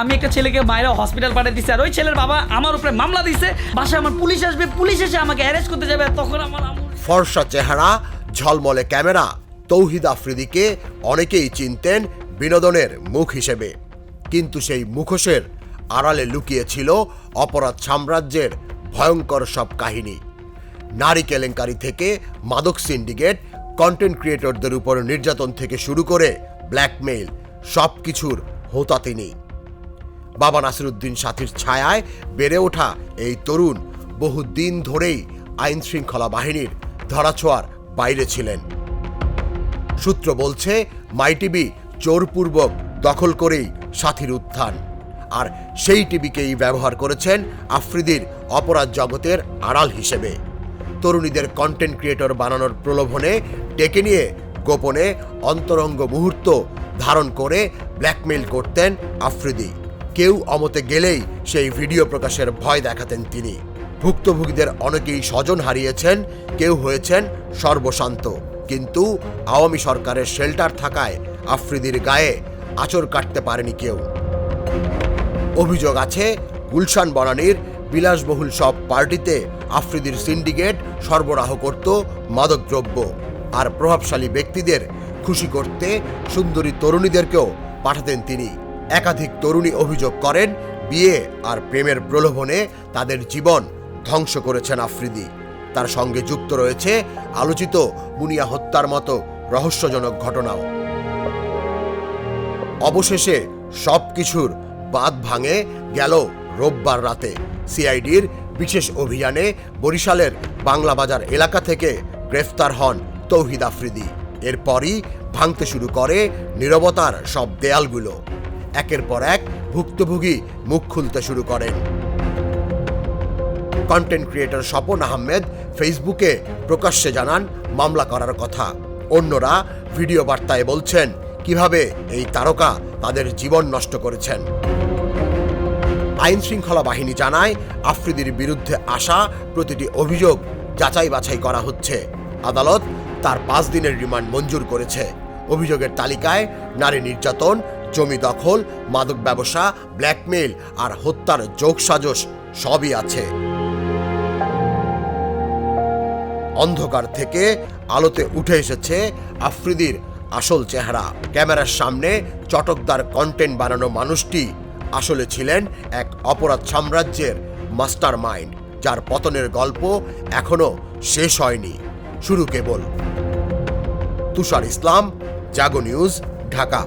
আমি একটা ছেলেকে মায়েরা হসপিটাল পাঠিয়ে দিছে, আর ওই ছেলের বাবা আমার উপরে মামলা দিছে। বাসায় আমার পুলিশ আসবে, পুলিশ এসে আমাকে অ্যারেস্ট করতে যাবে তখন আমার ফর্সা চেহারা, ঝলমলে ক্যামেরা। তৌহিদ আফ্রিদিকে অনেকেই চিনতেন বিনোদনের মুখ হিসেবে। কিন্তু সেই মুখোশের আড়ালে লুকিয়ে ছিল অপরাধ সাম্রাজ্যের ভয়ঙ্কর সব কাহিনী। নারী কেলেঙ্কারি থেকে মাদক সিন্ডিকেট কন্টেন্ট ক্রিয়েটরদের উপর নির্যাতন থেকে শুরু করে ব্ল্যাকমেইল সব কিছুর হোতা তিনি। বাবা নাসিরুদ্দিন সাথীর ছায়ায় বেড়ে ওঠা এই তরুণ বহু দিন ধরেই আইন শৃঙ্খলা বাহিনীর ধরাছোঁয়ার বাইরে ছিলেন। সূত্র বলছে, মাই টিভি জোরপূর্বক দখল করেই সাথীর উত্থান। আর সেই টিভিকেই ব্যবহার করেছেন আফ্রিদির অপরাধ জগতের আড়াল হিসেবে। তরুণীদের কন্টেন্ট ক্রিয়েটর বানানোর প্রলোভনে ডেকে নিয়ে গোপনে অন্তরঙ্গ মুহূর্ত ধারণ করে ব্ল্যাকমেইল করতেন আফ্রিদি। কেউ অমতে গেলেই সেই ভিডিও প্রকাশের ভয় দেখাতেন তিনি। ভুক্তভোগীদের অনেকেই স্বজন হারিয়েছেন, কেউ হয়েছেন সর্বশান্ত। কিন্তু আওয়ামী সরকারের শেল্টার থাকায় আফ্রিদির গায়ে আচর কাটতে পারেনি কেউ। অভিযোগ আছে, গুলশান বনানীর বিলাসবহুল সব পার্টিতে আফ্রিদির সিন্ডিকেট সরবরাহ করত মাদকদ্রব্য। আর প্রভাবশালী ব্যক্তিদের খুশি করতে সুন্দরী তরুণীদেরকেও পাঠাতেন তিনি। একাধিক তরুণী অভিযোগ করেন, বিয়ে আর প্রেমের প্রলোভনে তাদের জীবন ধ্বংস করেছেন আফ্রিদি। তার সঙ্গে যুক্ত রয়েছে আলোচিত মুনিয়া হত্যার মতো রহস্যজনক ঘটনাও। অবশেষে সবকিছুর বাদ ভাঙে গেল রোববার রাতে। সিআইডির বিশেষ অভিযানে বরিশালের বাংলা বাজার এলাকা থেকে গ্রেফতার হন তৌহিদ আফ্রিদি। এরপরই ভাঙতে শুরু করে নীরবতার সব দেয়ালগুলো। একের পর এক ভুক্তভোগী মুখ খুলতে শুরু করেন। কন্টেন্ট ক্রিয়েটর স্বপন আহমেদ ফেসবুকে প্রকাশ্যে জানান, মামলা করার কথা। অন্যরা ভিডিও বার্তায় বলছেন, কীভাবে এই তারকা তাদের জীবন নষ্ট করেছেন? আইন শৃঙ্খলা বাহিনী জানায়, আফ্রিদির বিরুদ্ধে আসা প্রতিটি অভিযোগ যাচাই বাছাই করা হচ্ছে। আদালত তার পাঁচ দিনের রিমান্ড মঞ্জুর করেছে। অভিযোগের তালিকায় নারী নির্যাতন জমি দখল, মাদক ব্যবসা, ব্ল্যাকমেইল আর হত্যার যোগসাজশ সবই আছে। অন্ধকার থেকে আলোতে উঠে এসেছে আফ্রিদির আসল চেহারা। ক্যামেরার সামনে চটকদার কন্টেন্ট বানানো মানুষটি আসলে ছিলেন এক অপরাধ সাম্রাজ্যের মাস্টার মাইন্ড যার পতনের গল্প এখনও শেষ হয়নি। শুরু কেবল। তুষার ইসলাম, জাগো নিউজ, ঢাকা।